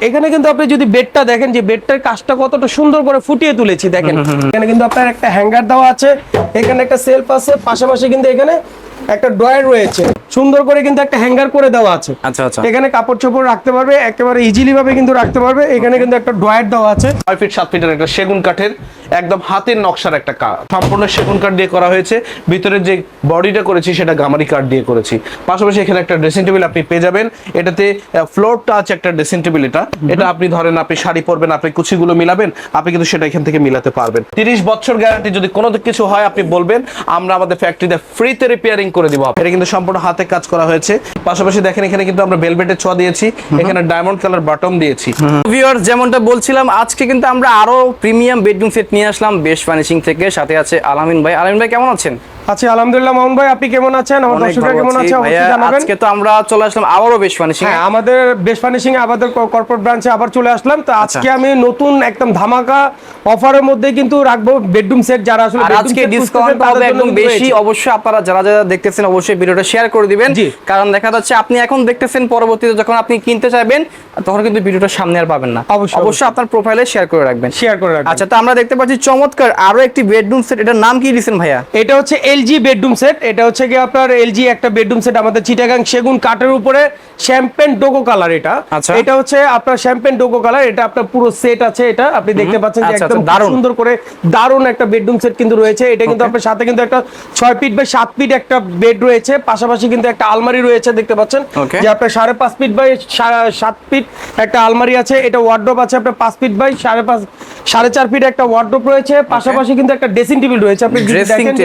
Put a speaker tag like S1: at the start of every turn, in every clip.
S1: এখানে কিন্তু আপনি যদি বেডটা দেখেন যে বেডটার কাজটা কতটা সুন্দর করে ফুটিয়ে তুলেছি দেখেন। এখানে কিন্তু আপনার একটা হ্যাঙ্গার দেওয়া আছে এখানে একটা সেলফ আছে পাশাপাশি কিন্তু এখানে একটা ড্রয়ার রয়েছে। সুন্দর করে কিন্তু একটা হ্যাঙ্গার করে দেওয়া আছে।
S2: আচ্ছা আচ্ছা।
S1: এখানে কাপড় চোপড় রাখতে পারবে একেবারে ইজিলি ভাবে কিন্তু রাখতে পারবে। এখানে কিন্তু একটা ড্রয়ার দেওয়া আছে।
S3: ছয় ফিট সাত ফিটের একটা সেগুন কাঠের একদম হাতের নকশার একটা কাঠ। সম্পূর্ণ সেগুন কাঠ দিয়ে করা হয়েছে। ভিতরে যে বডিটা করেছি সেটা গামারি কাঠ দিয়ে করেছি। পাশাপাশি এখানে একটা ড্রেসিং টেবিল আপনি পেয়ে যাবেন। এটাতে ফ্লোর টাচ একটা ড্রেসিং টেবিল এটা। এটা আপনি ধরেন আপনি শাড়ি পরবেন আপনি কুচিগুলো মিলাবেন আপনি কিন্তু সেটা এখান থেকে মিলাতে পারবেন। তিরিশ বছর গ্যারান্টি যদি কোনো কিছু হয় আপনি বলবেন আমরা আমাদের ফ্যাক্টরিতে ফ্রিতে রিপেয়ারিং করে দিব। এটা কিন্তু সম্পূর্ণ হাতে কাজ করা হয়েছে। পাশাপাশি দেখেন এখানে কিন্তু আমরা বেলভেটের ছোঁয়া দিয়েছি। এখানে ডায়মন্ড কালার বাটম দিয়েছি।
S2: ভিউয়ার যেমনটা বলছিলাম আজকে কিন্তু আমরা আরও প্রিমিয়াম বেডরুম সেট নিয়ে আসলাম। বেশ ফার্নিশিং থেকে। সাথে আছে আলামিন ভাই। আলামিন ভাই কেমন আছেন?
S1: আচ্ছা আলহামদুলিল্লাহ মামুন ভাই আপনি কেমন আছেন? আমার দর্শকরা কেমন
S2: আছে
S1: অবশ্যই জানাবেন।
S2: আজকে তো আমরা চলে আসলাম
S1: হ্যাঁ আমাদের আমাদের কর্পোরেট ব্রাঞ্চে আবার চলে আসলাম। তো
S2: আচ্ছা।
S1: আজকে আমি নতুন একদম ধামাকা অফারের মধ্যে কিন্তু রাখব বেডরুম সেট যারা আসলে
S2: আজকে ডিসকাউন্ট
S1: জন্য
S2: একদম বেশি। অবশ্যই আপনারা যারা যারা দেখতেছেন অবশ্যই ভিডিওটা শেয়ার করে দিবেন। কারণ দেখা যাচ্ছে আপনি এখন দেখতেছেন পরবর্তীতে যখন আপনি কিনতে চাইবেন তখন কিন্তু ভিডিওটা সামনে আর পাবেন না।
S1: অবশ্যই,
S2: অবশ্যই আপনার প্রোফাইলে শেয়ার করে রাখবেন।
S1: শেয়ার করে রাখবেন।
S2: আচ্ছা তো আমরা দেখতে পাচ্ছি চমৎকার আরও একটি বেডরুম সেট এটার নাম কি দিয়েছেন ভাইয়া?
S1: এটা হচ্ছে এলজি বেডরুম সেট এটা হচ্ছে কি আপনার এলজি একটা বেডরুম সেট আমাদের চিটাগাং সেগুন কাঠের উপরে শ্যাম্পেন ডোগো কালার এটা।
S2: আচ্ছা।
S1: এটা হচ্ছে আপনার শ্যাম্পেন ডোগো কালার এটা আপনার পুরো সেট আছে এটা। আপনি দেখতে পাচ্ছেন যে
S2: আচ্ছা,
S1: একদম
S2: আচ্ছা।
S1: সুন্দর করে দারুণ একটা বেডরুম সেট কিন্তু রয়েছে। এটা কিন্তু আপনার সাথে কিন্তু একটা ছয় ফিট বাই সাত ফিট একটা বেড রয়েছে। পাশাপাশি কিন্তু একটা আলমারি রয়েছে দেখতে পাচ্ছেন. যে আপনার সাড়ে পাঁচ ফিট বাই সাত ফিট একটা আলমারি আছে। এটা ওয়ার্ড্রোপ আছে আপনার পাঁচ ফিট বাই সাড়ে পাঁচ সাড়ে চার ফিট একটা ওয়ার্ড্রোপ রয়েছে। পাশাপাশি কিন্তু একটা ড্রেসিং টেবিল রয়েছে। আপনি দেখেন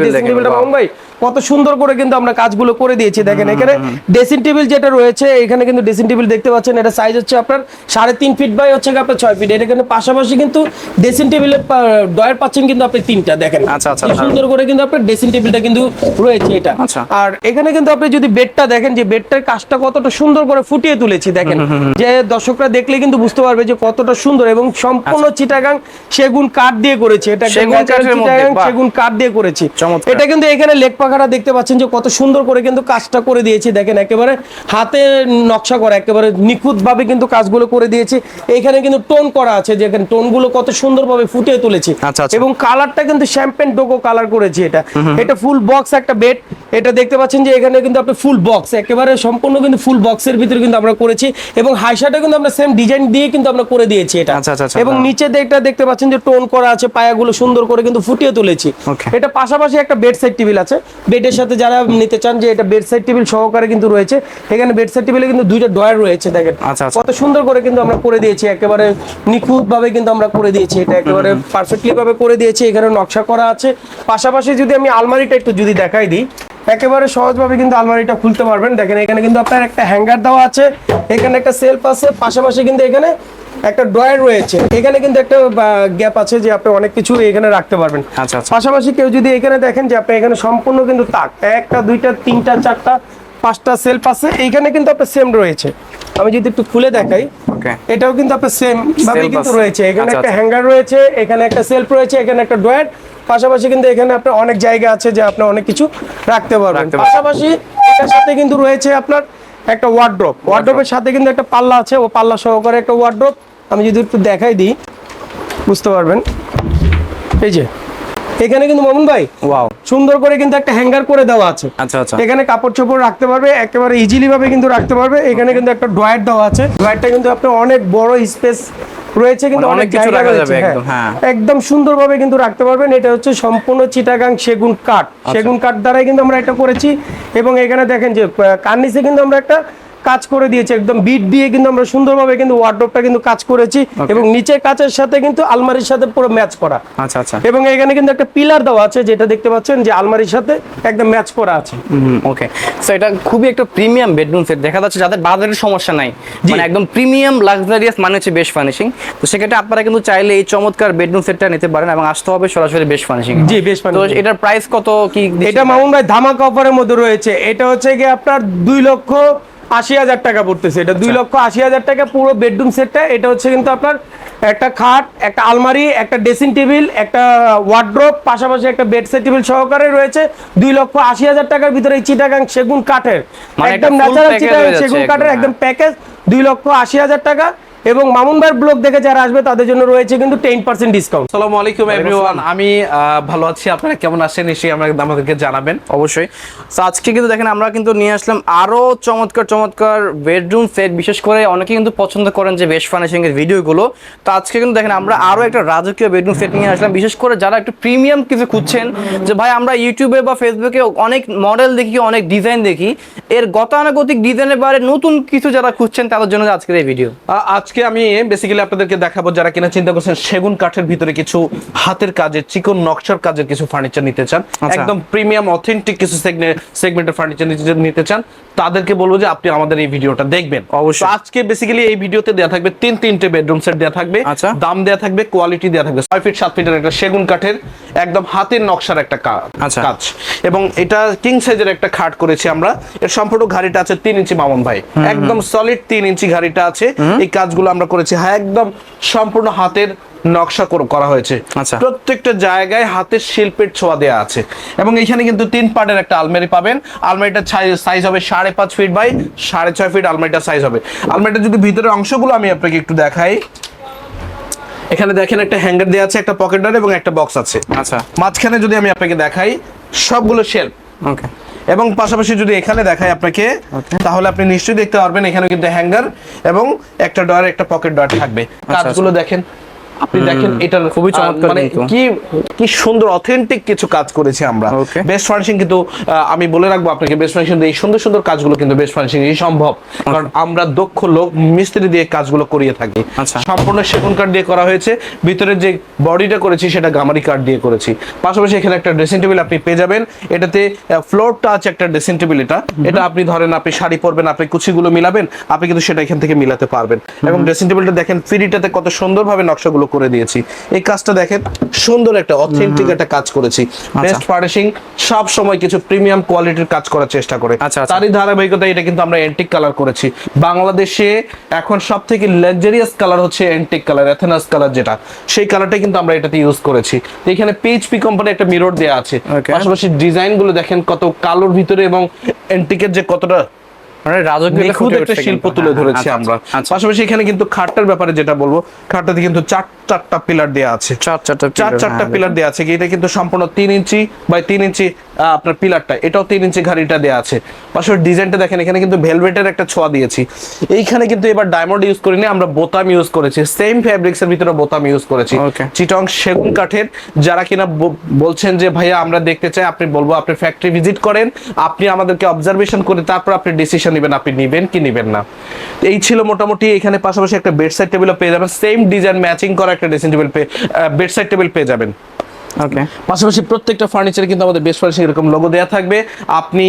S1: ড্রেসিং টেবিলটা ভাই কত সুন্দর করে কিন্তু আমরা কাজগুলো করে দিয়েছি। দেখেন এখানে ড্রেসিং টেবিল যেটা রয়েছে এখানে কিন্তু ড্রেসিং টেবিল দেখতে পাচ্ছেন এটা সাইজ হচ্ছে আপনার সাড়ে তিন ফিট বাই হচ্ছে আপনার ছয় ফিট এটা কিন্তু পাশাপাশি কিন্তু ড্রেসিং টেবিলের ডয়ার পাচ্ছেন কিন্তু আপনি তিনটা দেখেন।
S2: আচ্ছা, আচ্ছা,
S1: সুন্দর করে কিন্তু আপনার ড্রেসিং টেবিলটা কিন্তু রয়েছে এটা।
S2: আচ্ছা।
S1: আর এখানে কিন্তু আপনি যদি বেডটা দেখেন যে বেডটার কাজটা কতটা সুন্দর করে ফুটিয়ে তুলেছি দেখেন। যে দর্শকরা দেখলে কিন্তু বুঝতে পারবে যে কতটা সুন্দর এবং সম্পূর্ণ চিটাগাং সেগুন কাঠ দিয়ে করেছে। এটা
S2: আচ্ছা। সেগুন
S1: কাঠ দিয়ে করেছি। এটা কিন্তু এখানে লেক পাখাটা দেখতে পাচ্ছেন যে কত সুন্দর করে কিন্তু কাজটা করে দিয়েছি। দেখেন একেবারে হাতে নকশা করা একেবারে নিখুঁত ভাবে কিন্তু কাজগুলো করে দিয়েছি। এখানে কিন্তু টোন করা আছে যেখানে টোনগুলো কত সুন্দরভাবে ফুটিয়ে তুলেছি।
S2: আচ্ছা, আচ্ছা।
S1: এবং কালারটা কিন্তু শ্যাম্পেন ডোকো কালার করেছি এটা। এটা ফুল বক্স একটা বেড। এটা দেখতে পাচ্ছেন যে এখানে কিন্তু আপনি ফুল বক্স একেবারে সম্পূর্ণ কিন্তু ফুল বক্সের ভিতরে কিন্তু আমরা করেছি। এবং হাইসাটা কিন্তু আমরা সেম ডিজাইন দিয়ে কিন্তু আমরা করে দিয়েছি এটা।
S2: আচ্ছা,
S1: এবং
S2: হ্যাঁ।
S1: নিচে দেখটা দেখতে পাচ্ছেন যে টোন করা আছে পায়াগুলো সুন্দর করে কিন্তু ফুটিয়ে তুলেছি। এটা পাশাপাশি একটা বেড সাইড টেবিল আছে। বেডের সাথে যারা নিতে চান যে এটা বেড সাইড টেবিল সহকারে কিন্তু রয়েছে। এখানে বেড সাইড টেবিলে কিন্তু দুইটা ডয়ার রয়েছে দেখেন।
S2: আচ্ছা, আচ্ছা।
S1: কত সুন্দর করে কিন্তু আমরা করে দিয়েছি একেবারে নিখুঁত ভাবে কিন্তু আমরা করে দিয়েছি। এটা একেবারে পারফেক্টলি ভাবে করে দিয়েছি এখানে নকশা করা আছে। পাশাপাশি যদি আমি আলমারিটা একটু যদি দেখাই দিই একেবারে সহজভাবে কিন্তু আলমারিটা খুলতে পারবেন। দেখেন এখানে কিন্তু আপনার একটা হ্যাঙ্গার দেওয়া আছে এখানে একটা সেলফ আছে পাশাপাশি কিন্তু এখানে একটা ড্রয়ার রয়েছে। এখানে কিন্তু একটা গ্যাপ আছে যে আপনি অনেক কিছু এখানে রাখতে পারবেন।
S2: আচ্ছা, আচ্ছা।
S1: পাশাপাশি কেউ যদি এখানে দেখেন যে আপনি এখানে সম্পূর্ণ কিন্তু তাক একটা দুইটা তিনটা চারটা পাঁচটা সেলফ আছে এইখানে কিন্তু আপনার সেম রয়েছে। আমি যদি একটু খুলে দেখাই এটাও কিন্তু আপনার সেম ভাবে কিন্তু রয়েছে। এখানে
S2: আচ্ছা,
S1: একটা। হ্যাঙ্গার রয়েছে এখানে একটা সেলফ রয়েছে এখানে একটা ড্রয়ার। পাশাপাশি কিন্তু এখানে আপনার অনেক জায়গা আছে যে আপনি অনেক কিছু রাখতে পারবেন।
S2: রাখতে পারবেন।
S1: পাশাপাশি এটার সাথে কিন্তু রয়েছে আপনার একটা ওয়ার্ড্রপ ওয়ার্ড্রপের সাথে কিন্তু একটা পাল্লা আছে ও পাল্লা সহকারে একটা ওয়ার্ড্রপ আমি যদি একটু দেখাই দিই বুঝতে পারবেন? এই যে এখানে কিন্তু মামুন ভাই
S2: ওয়াও
S1: সুন্দর করে কিন্তু একটা হ্যাঙ্গার করে দেওয়া আছে।
S2: আচ্ছা আচ্ছা।
S1: এখানে কাপড় চোপড় রাখতে পারবে একেবারে ইজিলি ভাবে কিন্তু রাখতে পারবে। এখানে কিন্তু একটা ড্রয়ার দেওয়া আছে। ড্রয়ারটা কিন্তু আপনার অনেক বড় স্পেস রয়েছে কিন্তু
S2: মানে
S1: অনেক
S2: অনেক কিছু রাখা যাবে
S1: হ্যাঁ।
S2: একদম, হ্যাঁ।
S1: একদম সুন্দরভাবে কিন্তু রাখতে পারবেন। এটা হচ্ছে সম্পূর্ণ চিটাগাং সেগুন কাঠ।
S2: আচ্ছা।
S1: সেগুন কাঠ দ্বারাই কিন্তু আমরা এটা করেছি। এবং এখানে দেখেন যে কার্নিসে কিন্তু আমরা একটা কাজ করে দিয়েছে একদম বিট দিয়ে কিন্তু আমরা সুন্দরভাবে কিন্তু ওয়ার্ড্রপটা কিন্তু কাজ করেছি এবং নিচের কাচের সাথে কিন্তু আলমারির সাথে পুরো ম্যাচ করা।
S2: আচ্ছা আচ্ছা।
S1: এবং এখানে কিন্তু একটা পিলার দেওয়া আছে যেটা দেখতে পাচ্ছেন যে আলমারির সাথে একদম ম্যাচ করা আছে।
S2: ওকে সো এটা খুবই একটা প্রিমিয়াম বেডরুম সেট দেখা যাচ্ছে যাদের বাজারের সমস্যা নাই মানে একদম প্রিমিয়াম লাক্সারিয়াস মানে হচ্ছে বেস্ট ফার্নিশিং তো সেক্ষেত্রে আপনারা কিন্তু চাইলে এই চমৎকার বেডরুম সেটটা নিতে পারেন এবং আসতে হবে সরাসরি বেস্ট ফার্নিশিং
S1: জি, Best
S2: তো এটার প্রাইস কত কি
S1: এটা মামুন ভাই ধামাকা অফারের মধ্যে রয়েছে। এটা হচ্ছে কি আপনার দুই লক্ষ আশি হাজার টাকা পড়তেছে। এটা দুই লক্ষ আশি হাজার টাকা পুরো বেডরুম সেটটা এটা হচ্ছে কিন্তু আপনার একটা খাট একটা আলমারি একটা ড্রেসিং টেবিল একটা ওয়ার্ড্রোপ পাশাপাশি একটা বেড সেট টেবিল সহকারে রয়েছে। দুই লক্ষ আশি হাজার টাকার ভিতরে চিটাগাং সেগুন কাঠের।
S2: মানে
S1: একদম ন্যাচারাল চিটাগাং সেগুন কাঠের। একদম প্যাকেজ দুই লক্ষ আশি হাজার টাকা। এবং মামুন ভাইয়ের ব্লগ দেখে যারা আসবে তাদের জন্য রয়েছে কিন্তু টেন পার্সেন্ট ডিসকাউন্ট
S3: আসসালামু আলাইকুম এভরিওয়ান আমি ভালো আছি। আপনারা কেমন আছেন? নিশ্চয়ই আমাকে আমাদেরকে জানাবেন।
S2: অবশ্যই। তো আজকে কিন্তু দেখেন আমরা কিন্তু নিয়ে আসলাম আরও চমৎকার চমৎকার বেডরুম সেট বিশেষ করে অনেকে কিন্তু পছন্দ করেন যে বেস্ট ফার্নিশিং এর ভিডিওগুলো তো আজকে কিন্তু দেখেন আমরা আরও একটা রাজকীয় বেডরুম সেট নিয়ে আসলাম। বিশেষ করে যারা একটু প্রিমিয়াম কিছু খুঁজছেন যে ভাই আমরা ইউটিউবে বা ফেসবুকে অনেক মডেল দেখি অনেক ডিজাইন দেখি। এর গতানুগতিক ডিজাইনের বাইরে নতুন কিছু যারা খুঁজছেন তাদের জন্য আজকের এই ভিডিও
S3: আ- আজকে আমি বেসিক্যালি আপনাদেরকে দেখাবো যারা কিনা চিন্তা করছেন সেগুন কাঠের ভিতরে কিছু হাতের কাজের চিকন নকশার কাজের কিছু ফার্নিচার নিতে চান।
S2: আচ্ছা।
S3: একদম প্রিমিয়াম অথেন্টিক কিছু সেগমেন্টের ফার্নিচার নিতে চান তাদেরকে বলব যে আপনি আমাদের এই ভিডিওটা দেখবেন।
S2: অবশ্যই।
S3: আজকে বেসিক্যালি এই ভিডিওতে দেওয়া থাকবে তিন তিনটে বেডরুম সেট দেওয়া থাকবে।
S2: আচ্ছা।
S3: দাম দেওয়া থাকবে কোয়ালিটি দেওয়া থাকবে। ছয় ফিট সাত ফিটের একটা সেগুন কাঠের একদম হাতের নকশার একটা
S2: আচ্ছা।
S3: কাজ। এবং এটা কিং সাইজের একটা খাট করেছি আমরা। এর সম্পূর্ণ ঘাড়িটা আছে তিন ইঞ্চি মামুন ভাই। একদম সলিড তিন ইঞ্চি ঘাড়িটা আছে। এই কাজগুলো আমরা করেছি। হ্যাঁ একদম সম্পূর্ণ হাতের নকশা করা হয়েছে।
S2: আচ্ছা।
S3: প্রত্যেকটা জায়গায় হাতের শিল্পের ছোঁয়া দেওয়া আছে। এবং এখানে কিন্তু তিন পার্টের একটা আলমারি পাবেন। আলমারিটার সাইজ হবে সাড়ে পাঁচ ফিট বাই সাড়ে ছয় ফিট আলমারিটার সাইজ হবে। আলমারিটা যদি ভিতরের অংশগুলো আমি আপনাকে একটু দেখাই। এখানে দেখেন একটা হ্যাঙ্গার দেওয়া আছে একটা পকেট এবং একটা বক্স আছে।
S2: আচ্ছা।
S3: মাঝখানে যদি আমি আপনাকে দেখাই সবগুলো শেল্ফ
S2: ওকে
S3: এবং পাশাপাশি যদি এখানে দেখায় আপনাকে তাহলে আপনি নিশ্চয়ই দেখতে পারবেন এখানে কিন্তু হ্যাঙ্গার এবং একটা ডয়ার একটা পকেট ডয়ার থাকবে। কাজগুলো দেখেন। আপনি দেখেন এটার
S2: খুবই চমৎকার
S3: মানে কি কি সুন্দর অথেন্টিক কিছু কাজ করেছি আমরা। বেস্ট ফার্নিশিং কিন্তু আমি বলে রাখব আপনাকে বেস্ট ফার্নিশিং এই সুন্দর সুন্দর কাজগুলো কিন্তু বেস্ট ফার্নিশিং এই সম্ভব। কারণ আমরা দক্ষ লোক মিস্ত্রি দিয়ে কাজগুলো করিয়ে থাকি।
S2: আচ্ছা।
S3: সম্পূর্ণ সেগুন কাঠ দিয়ে করা হয়েছে। ভিতরে যে বডিটা করেছি সেটা গামারি কাঠ দিয়ে করেছি। পাশাপাশি এখানে একটা ড্রেসিং টেবিল আপনি পেয়ে যাবেন। এটাতে ফ্লোর টাচ একটা ড্রেসিং টেবিল এটা। এটা আপনি ধরেন আপনি শাড়ি পরবেন আপনি কুচিগুলো মিলাবেন আপনি কিন্তু সেটা এখান থেকে মিলাতে পারবেন। এবং ড্রেসিং টেবিলটা দেখেন ফ্রিটাতে কত সুন্দরভাবে নকশাগুলো করে দিয়েছি। এই কাজটা দেখেন সুন্দর একটা অথেন্টিক একটা কাজ করেছি। বেস্ট ফার্নিশিং সব সময় কিছু প্রিমিয়াম কোয়ালিটির কাজ করার চেষ্টা করে।
S2: আচ্ছা, আচ্ছা।
S3: তারই ধারাবাহিকতা এটা কিন্তু আমরা এন্টিক কালার করেছি। বাংলাদেশে এখন সব থেকে লাক্সারিয়াস কালার হচ্ছে এন্টিক কালার এথেনাস কালার যেটা। সেই কালারটাই কিন্তু আমরা এটাতে ইউজ করেছি। এখানে পিএইচপি কোম্পানি একটা মিরর দেয়া আছে. পাশাপাশি ডিজাইনগুলো দেখেন কত কালোর ভিতরে এবং এন্টিকের যে কতটা
S2: মানে রাজকীয়
S3: নিখুঁত একটা শিল্প তুলে ধরেছি আমরা।
S2: আচ্ছা
S3: পাশাপাশি এখানে কিন্তু খাটটার ব্যাপারে যেটা বলব খাটটাতে কিন্তু চার চারটা পিলার দেয়া আছে।
S2: চার চারটা
S3: চার চারটা
S2: হ্যাঁ,
S3: পিলার দেওয়া আছে এটা কিন্তু সম্পূর্ণ তিন ইঞ্চি বাই তিন ইঞ্চি আপনার পিলারটা। এটাও তিন ইঞ্চি ঘাড়িটা দেওয়া আছে। পাশাপাশি ডিজাইনটা দেখেন এখানে কিন্তু ভেলভেটের একটা ছোঁয়া দিয়েছি। এইখানে কিন্তু এবার ডায়মন্ড ইউজ করিনি আমরা বোতাম ইউজ করেছি। সেম ফ্যাব্রিক্স এর ভিতরে বোতাম ইউজ করেছি. চিটং সেগুন কাঠের যারা কিনা বলছেন যে ভাইয়া আমরা দেখতে চাই আপনি বলব আপনি ফ্যাক্টরি ভিজিট করেন আপনি আমাদেরকে অবজারভেশন করে তারপর আপনি ডিসিশন নেবেন, আপনি নেবেন কি নেবেন না। এই ছিল মোটামুটি এখানে পাশাপাশি একটা বেডসাইড টেবিলও পেয়ে যাবেন। সেম ডিজাইন ম্যাচিং করা একটা ড্রেসিং টেবিল পেয়ে বেডসাইড টেবিল পেয়ে যাবেন। পাশাপাশি প্রত্যেকটা ফার্নিচারে কিন্তু আমাদের বেস্ট ফার্নিশিং এরকম লোগো দেওয়া থাকবে। আপনি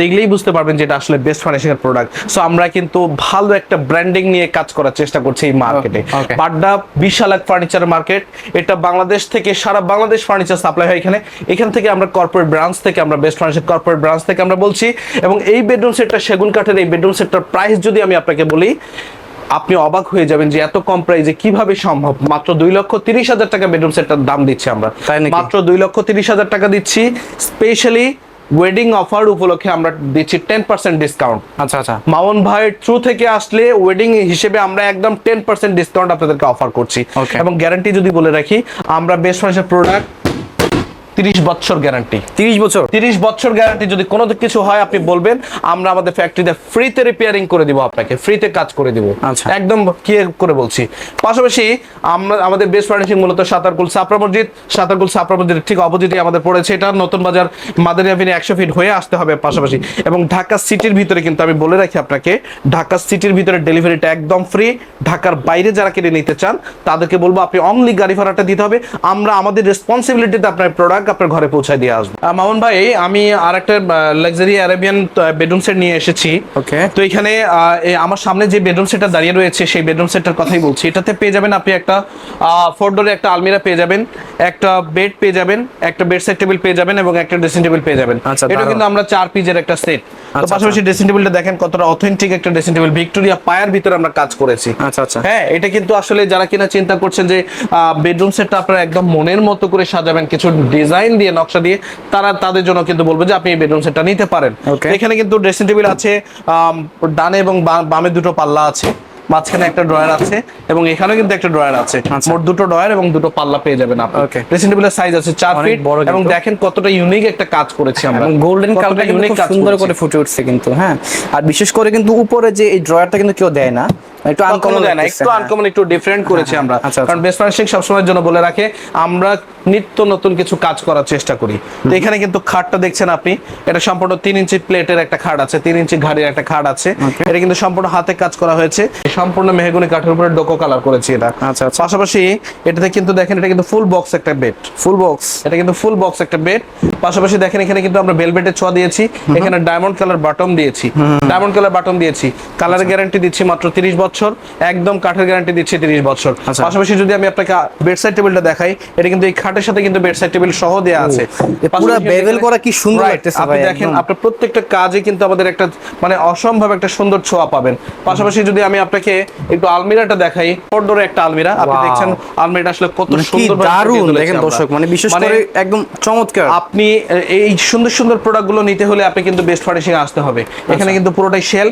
S3: দেখলেই বুঝতে পারবেন যে এটা আসলে বেস্ট ফার্নিশিং এর প্রোডাক্ট সো আমরা কিন্তু ভালো একটা ব্র্যান্ডিং নিয়ে কাজ করার চেষ্টা করছি এই মার্কেটে
S2: okay.
S3: বাড্ডা বিশাল এক ফার্নিচার মার্কেট এটা বাংলাদেশ থেকে সারা বাংলাদেশ ফার্নিচার সাপ্লাই হয় এখানে। এখান থেকে আমরা কর্পোরেট ব্রাঞ্চ থেকে আমরা বেস্ট ফার্নিচার কর্পোরেট ব্রাঞ্চ থেকে আমরা বলছি। এবং এই বেডরুম সেটটা সেগুন কাঠের এই বেডরুম সেটটার প্রাইস যদি আমি আপনাকে বলি আপনি অবাক হয়ে যাবেন যে এত কম প্রাইসে কীভাবে সম্ভব? মাত্র দুই লক্ষ তিরিশ হাজার টাকা বেডরুম সেটটার দাম দিচ্ছি আমরা।
S2: তাই নাকি?
S3: মাত্র দুই লক্ষ তিরিশ হাজার টাকা দিচ্ছি। স্পেশালি ওয়েডিং অফার উপলক্ষে আমরা দিচ্ছি টেন পার্সেন্ট ডিসকাউন্ট
S2: আচ্ছা আচ্ছা।
S3: মামুন ভাইয়ের থ্রু থেকে আসলে ওয়েডিং হিসেবে আমরা একদম টেন পার্সেন্ট ডিসকাউন্ট আপনাদেরকে অফার করছি. এবং গ্যারান্টি যদি বলে রাখি আমরা বেস্ট ফার্নিচার প্রোডাক্ট তিরিশ বছর গ্যারান্টি
S2: তিরিশ বছর?
S3: তিরিশ বছর গ্যারান্টি যদি কোনো কিছু হয় আপনি বলবেন আমরা আমাদের ফ্যাক্টরিতে ফ্রিতে রিপেয়ারিং করে দিব আপনাকে ফ্রিতে কাজ করে দিব।
S2: আচ্ছা।
S3: একদম কি করে বলছি। পাশাপাশি আমরা আমাদের বেস্ট ফার্নিশিং মূলত সাতারকুল সাপরা মসজিদ। সাতারকুল সাপরা মসজিদের ঠিক অপোজিটে আমাদের পড়েছে এটা। নতুন বাজার মাদারি আভিনে একশো ফিট হয়ে আসতে হবে পাশাপাশি। এবং ঢাকা সিটির ভিতরে কিন্তু আমি বলে রাখি আপনাকে ঢাকা সিটির ভিতরে ডেলিভারিটা একদম ফ্রি ঢাকার বাইরে যারা কিনে নিতে চান তাদেরকে বলব আপনি অনলি গাড়ি ভাড়াটা দিতে হবে। আমরা আমাদের রেসপন্সিবিলিটিতে আপনার প্রোডাক্ট আপনার ঘরে পৌঁছায় দিয়ে আসব। মামুন ভাই আমি আর একটা লাক্সারি অ্যারাবিয়ান বেডরুম সেট নিয়ে এসেছি।
S2: Okay.
S3: তো এখানে আমার সামনে যে বেডরুম সেটটা দাঁড়িয়ে রয়েছে সেই বেডরুম সেটটার কথাই বলছি। এটাতে পেয়ে যাবেন আপনি একটা ফোর ডোরে একটা আলমিরা পেয়ে যাবেন একটা বেড পেয়ে যাবেন একটা বেড সাইড টেবিল পেয়ে যাবেন এবং একটা ড্রেসিং টেবিল পেয়ে যাবেন।
S2: আচ্ছা,
S3: এটা কিন্তু আমরা চার পিজের একটা সেট তো
S2: আচ্ছা,
S3: পাশাপাশি ড্রেসিং টেবিলটা দেখেন কতটা অথেন্টিক একটা ড্রেসিং টেবিল ভিক্টোরিয়া পায়ার ভিতরে আমরা কাজ করেছি।
S2: আচ্ছা আচ্ছা।
S3: হ্যাঁ এটা কিন্তু আসলে যারা কিনা চিন্তা করছেন যে বেডরুম সেটটা আপনারা একদম মনের মতো করে সাজাবেন কিছু ডিজাইন দিয়ে নকশা দিয়ে তারা তাদের জন্য কিন্তু বলব যে আপনি এই বেডরুম সেটটা নিতে পারেন। এখানে কিন্তু ড্রেসিং টেবিল আছে ডানে এবং বামে দুটো পাল্লা আছে মাঝখানে একটা ড্রয়ার আছে এবং এখানেও কিন্তু একটা ড্রয়ার আছে।
S2: আচ্ছা।
S3: মোট দুটো ড্রয়ার এবং দুটো পাল্লা পেয়ে যাবেন আপনি. ড্রেসিং টেবিলের সাইজ আছে চার ফিট
S2: বড়
S3: এবং দেখেন কতটা ইউনিক একটা কাজ করেছি আমরা।
S2: গোল্ডেন কালারটা
S3: কাজ
S2: সুন্দর করে ফুটে উঠছে কিন্তু হ্যাঁ। আর বিশেষ করে কিন্তু উপরে যে এই ড্রয়ারটা কিন্তু কেউ দেয় না একটু আনকমন
S3: দেয় না একটু আনকমন একটু ডিফারেন্ট করেছি আমরা।
S2: আচ্ছা, আচ্ছা।
S3: কারণ সবসময়ের জন্য বলে রাখে আমরা নিত্য নতুন কিছু কাজ করার চেষ্টা করি। তো এখানে কিন্তু খাটটা দেখছেন আপনি এটা সম্পূর্ণ তিন ইঞ্চি প্লেটের একটা খাট আছে তিন ইঞ্চি ঘাড়ির একটা খাট আছে। এটা কিন্তু সম্পূর্ণ হাতে কাজ করা হয়েছে। সম্পূর্ণ মেহগুনি কাঠের উপরে ডোকো কালার করেছি এটা।
S2: আচ্ছা, আচ্ছা।
S3: পাশাপাশি এটাতে কিন্তু দেখেন এটা কিন্তু ফুল বক্স একটা বেড
S2: ফুল বক্স
S3: এটা কিন্তু ফুল বক্স একটা বেড পাশাপাশি দেখেন এখানে কিন্তু আমরা ভেলভেটের ছোঁয়া দিয়েছি এখানে ডায়মন্ড কালার বাটন দিয়েছি। ডায়মন্ড কালার বাটন দিয়েছি। কালারের গ্যারান্টি দিচ্ছি মাত্র 30 বছর একদম কাঠের গ্যারান্টি দিচ্ছি 30 বছর।
S2: আচ্ছা।
S3: পাশাপাশি যদি আমি আপনাকে বেডসাইড টেবিলটা দেখাই এটা কিন্তু এই খাটের সাথে কিন্তু বেডসাইড টেবিল সহ দেয়া আছে।
S2: পুরা
S3: এখানে-
S2: করা কি সুন্দর লাগতেছে
S3: আপনি দেখেন আপনার প্রত্যেকটা কাজে কিন্তু আমাদের একটা মানে অসম্ভব একটা সুন্দর ছোঁয়া পাবেন। পাশাপাশি যদি আমি আপনাকে একটু আলমিরাটা দেখাই ডোরে একটা আলমিরা আপনি দেখছেন আলমিরাটা আসলে কত
S2: মানে
S3: সুন্দর
S2: দারুণ দেখেন দর্শক মানে বিশেষ করে একদম চমৎকার।
S3: আপনি এই সুন্দর সুন্দর প্রোডাক্টগুলো নিতে হলে আপনি কিন্তু বেস্ট ফার্নিশিং আসতে হবে। এখানে কিন্তু পুরোটাই শেল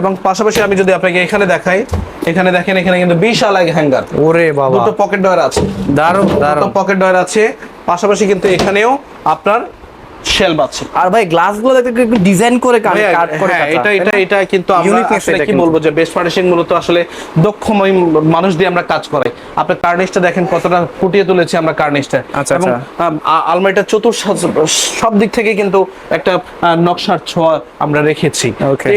S3: এবং পাশাপাশি আমি যদি আপনাকে এখানে দেখাই এখানে দেখেন এখানে কিন্তু বিশাল এক হ্যাঙ্গার
S2: ওরে বাবা।
S3: দুটো পকেট ডয়ার আছে।
S2: দারুণ দারুণ।
S3: পকেট ডয়ার আছে। পাশাপাশি কিন্তু এখানেও আপনার শেলফ আছে
S2: আর ভাই গ্লাসগুলো দেখতে একটু ডিজাইন করে কাট করে
S3: হ্যাঁ, এটা এটা এটা কিন্তু আমরা আসলে কি বলব যে বেস্ট ফার্নিশিং মূলত আসলে দক্ষময় মানুষ দিয়ে আমরা কাজ করাই। আপনার কার্নিশটা দেখেন কতটা ফুটিয়ে তুলেছি আমরা কার্নিশটা
S2: আচ্ছা,
S3: এবং
S2: আচ্ছা।
S3: আম, আ- আলমারিটার চতুর সব দিক থেকে কিন্তু একটা নকশার ছোঁয়া আমরা রেখেছি.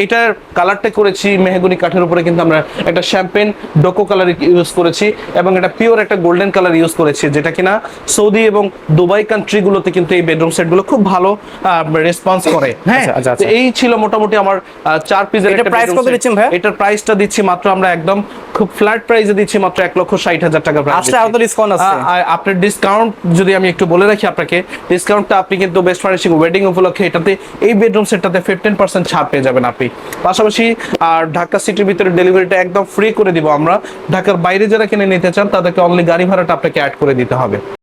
S3: এটার কালারটা করেছি মেহগুনি কাঠের উপরে কিন্তু আমরা একটা শ্যাম্পেন ডোকো কালার ইউজ করেছি এবং এটা পিওর একটা গোল্ডেন কালার ইউজ করেছি যেটা কিনা সৌদি এবং দুবাই কান্ট্রিগুলোতে কিন্তু এই বেডরুম সেটগুলো খুব ভালো রেসপন্স করে। হ্যাঁ।
S2: আচ্ছা, আচ্ছা, আচ্ছা।
S3: এই ছিল মোটামুটি আমার চার পিসের
S2: এটার
S3: একটা
S2: price কত দিচ্ছেন ভাইয়া?
S3: এটার প্রাইসটা দিচ্ছি মাত্র আমরা একদম খুব ফ্ল্যাট প্রাইসে দিচ্ছি মাত্র এক লক্ষ ষাট হাজার টাকা price
S2: আসলে
S3: আরও
S2: discount আছে।
S3: আপনার ডিসকাউন্ট যদি আমি একটু বলে রাখি আপনাকে ডিসকাউন্টটা আপনি কিন্তু বেস্ট ফার্নিশিং ওয়েডিং উপলক্ষে এটাতে এই বেডরুম সেটটাতে ফিফটিন পার্সেন্ট ছাড় পেয়ে যাবেন আপনি। পাশাপাশি আর ঢাকা সিটির ভিতরে ডেলিভারিটা একদম ফ্রি করে দিব আমরা। ঢাকার বাইরে যারা কিনে নিতে চান তাদেরকে অনলি গাড়ি ভাড়াটা আপনাকে অ্যাড করে দিতে হবে।